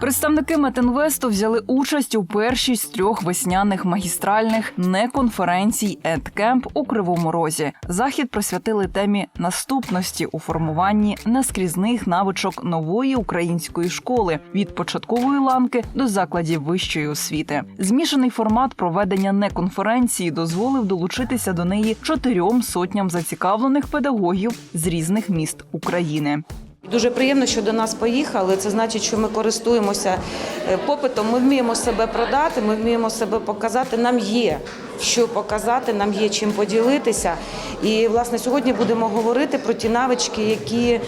Представники Метинвесту взяли участь у першій з трьох весняних магістральних неконференцій «Едкемп» у Кривому Розі. Захід присвятили темі наступності у формуванні наскрізних навичок нової української школи від початкової ланки до закладів вищої освіти. Змішаний формат проведення неконференції дозволив долучитися до неї чотирьом сотням зацікавлених педагогів з різних міст України. Дуже приємно, що до нас поїхали. Це значить, що ми користуємося е, попитом. Ми вміємо себе продати, ми вміємо себе показати. Нам є що показати, нам є чим поділитися. І власне сьогодні будемо говорити про ті навички, які е,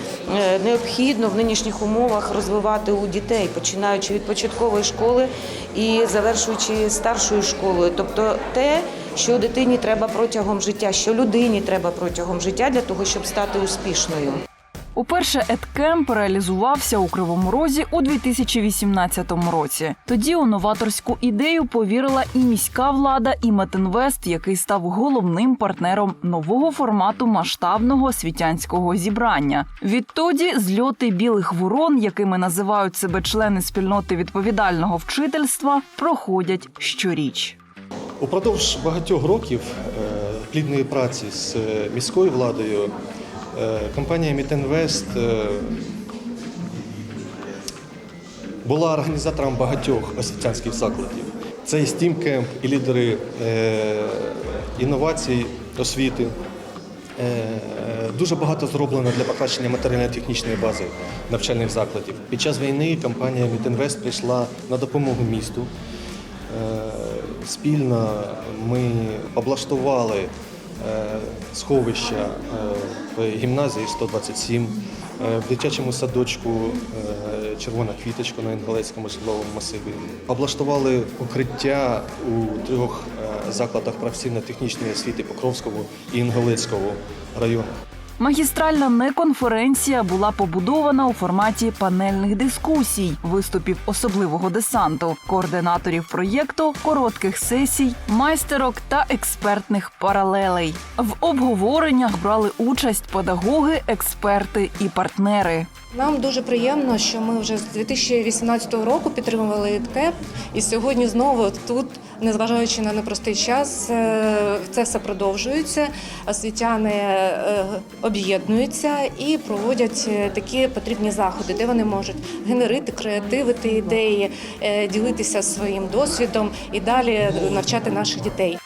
необхідно в нинішніх умовах розвивати у дітей, починаючи від початкової школи і завершуючи старшою школою. Тобто те, що дитині треба протягом життя, що людині треба протягом життя для того, щоб стати успішною. Уперше Едкемп реалізувався у Кривому Розі у 2018 році. Тоді у новаторську ідею повірила і міська влада, і Метинвест, який став головним партнером нового формату масштабного освітянського зібрання. Відтоді зльоти білих ворон, якими називають себе члени спільноти відповідального вчительства, проходять щоріч. Упродовж багатьох років е, плідної праці з міською владою компанія Мітинвест е, була організатором багатьох освітянських закладів. Це і Camp, і лідери е, інновацій освіти. Е, Дуже багато зроблено для покращення матеріально-технічної бази навчальних закладів. Під час війни компанія Мітинвест прийшла на допомогу місту. Е, Спільно ми облаштували е, сховища е, в гімназії 127, е, в дитячому садочку е, Червона квіточка на Інгалецькому житловому масиві. Облаштували укриття у трьох е, закладах професійно-технічної освіти Покровського і Інгалецького районах. Магістральна неконференція була побудована у форматі панельних дискусій, виступів особливого десанту, координаторів проєкту, коротких сесій, майстерок та експертних паралелей. В обговореннях брали участь педагоги, експерти і партнери. Нам дуже приємно, що ми вже з 2018 року підтримували ІТКЕП, і сьогодні знову тут, незважаючи на непростий час, е, це все продовжується. Освітяни е, об'єднуються і проводять е, такі потрібні заходи, де вони можуть генерити, креативити ідеї, ділитися своїм досвідом і далі навчати наших дітей.